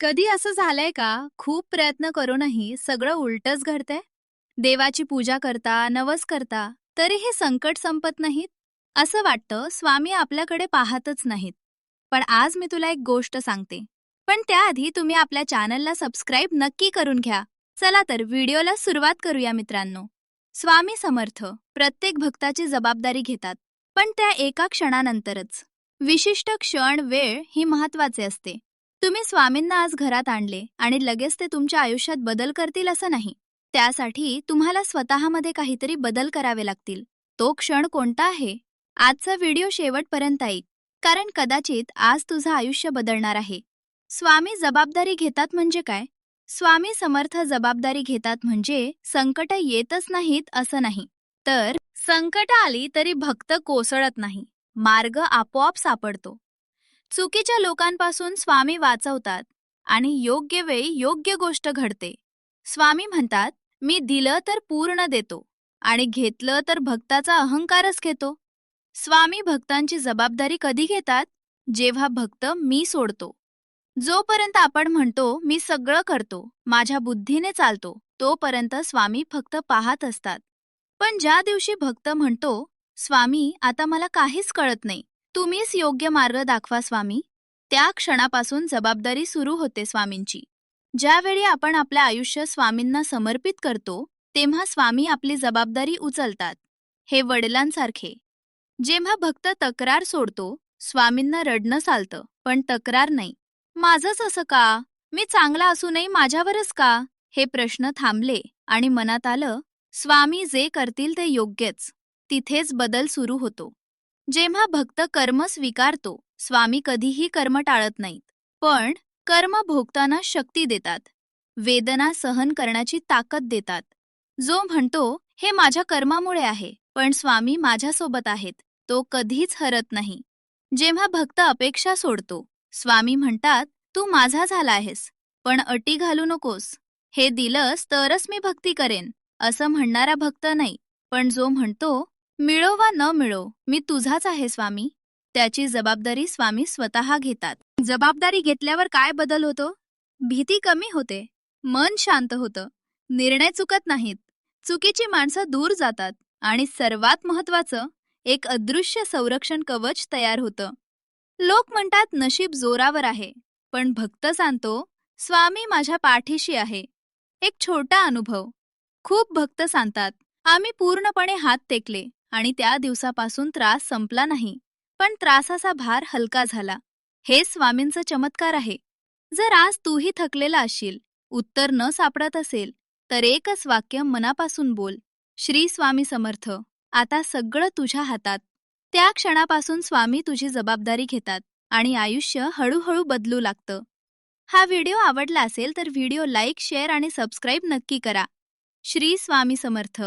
कधी असं झालंय का? खूप प्रयत्न करूनही सगळं उलटच घडतंय? देवाची पूजा करता नवस करता तरी हे संकट संपत नाहीत? असं वाटतं स्वामी आपल्याकडे पाहतच नाहीत. पण आज मी तुला एक गोष्ट सांगते. पण त्याआधी तुम्ही आपल्या चॅनलला सबस्क्राईब नक्की करून घ्या. चला तर व्हिडिओला सुरुवात करूया मित्रांनो. स्वामी समर्थ प्रत्येक भक्ताची जबाबदारी घेतात पण त्या एका क्षणानंतरच. विशिष्ट क्षण वेळ ही महत्त्वाचे असते. तुम्ही स्वामींना आज घरात आणले आणि लगेच ते तुमच्या आयुष्यात बदल करतील असं नाही. त्यासाठी तुम्हाला स्वतःमध्ये काहीतरी बदल करावे लागतील. तो क्षण कोणता आहे? आजचा व्हिडिओ शेवटपर्यंत ऐक कारण कदाचित आज तुझं आयुष्य बदलणार आहे. स्वामी जबाबदारी घेतात म्हणजे काय? स्वामी समर्थ जबाबदारी घेतात म्हणजे संकट येतच नाहीत असं नाही. तर संकट आली तरी भक्त कोसळत नाही. मार्ग आपोआप सापडतो. चुकीच्या लोकांपासून स्वामी वाचवतात आणि योग्य वेळी योग्य गोष्ट घडते. स्वामी म्हणतात मी दिलं तर पूर्ण देतो आणि घेतलं तर भक्ताचा अहंकारच घेतो. स्वामी भक्तांची जबाबदारी कधी घेतात? जेव्हा भक्त मी सोडतो. जोपर्यंत आपण म्हणतो मी सगळं करतो माझ्या बुद्धीने चालतो तोपर्यंत स्वामी फक्त पाहत असतात. पण ज्या दिवशी भक्त म्हणतो स्वामी आता मला काहीच कळत नाही तुम्हीच योग्य मार्ग दाखवा स्वामी. त्या क्षणापासून जबाबदारी सुरू होते स्वामींची. ज्यावेळी आपण आपलं आयुष्य स्वामींना समर्पित करतो तेव्हा स्वामी आपली जबाबदारी उचलतात. हे वडिलांसारखे. जेव्हा भक्त तक्रार सोडतो स्वामींना रडणं चालतं पण तक्रार नाही. माझंच असं का? मी चांगला असूनही माझ्यावरच का? हे प्रश्न थांबले आणि मनात आलं स्वामी जे करतील ते योग्यच. तिथेच बदल सुरू होतो. जेव्हा भक्त कर्म स्वीकारतो स्वामी कधीही कर्म टाळत नाहीत. पण कर्म भोगताना शक्ती देतात. वेदना सहन करण्याची ताकद देतात. जो म्हणतो हे माझ्या कर्मामुळे आहे पण स्वामी माझ्यासोबत आहेत तो कधीच हरत नाही. जेव्हा भक्त अपेक्षा सोडतो स्वामी म्हणतात तू माझा झाला आहेस पण अटी घालू नकोस. हे दिलंस तरच मी भक्ती करेन. असं म्हणणारा भक्त नाही पण जो म्हणतो मिळो वा न मिळो मी तुझाच आहे स्वामी. त्याची जबाबदारी स्वामी स्वतः घेतात. जबाबदारी घेतल्यावर काय बदल होतो? भीती कमी होते. मन शांत होतं. निर्णय चुकत नाहीत. चुकीची माणसं दूर जातात. आणि सर्वात महत्वाचं एक अदृश्य संरक्षण कवच तयार होतं. लोक म्हणतात नशीब जोरावर आहे. पण भक्त सांगतो स्वामी माझ्या पाठीशी आहे. एक छोटा अनुभव. खूप भक्त सांगतात आम्ही पूर्णपणे हात टेकले. आणि त्या दिवसापासून त्रास संपला नाही. पण त्रासाचा भार हलका झाला. हे स्वामींचं चमत्कार आहे. जर आज तूही थकलेला असशील उत्तर न सापडत असेल तर एकच वाक्य मनापासून बोल. श्री स्वामी समर्थ आता सगळं तुझ्या हातात. त्या क्षणापासून स्वामी तुझी जबाबदारी घेतात आणि आयुष्य हळूहळू बदलू लागतं. हा व्हिडिओ आवडला असेल तर व्हिडिओ लाईक शेअर आणि सबस्क्राईब नक्की करा. श्री स्वामी समर्थ.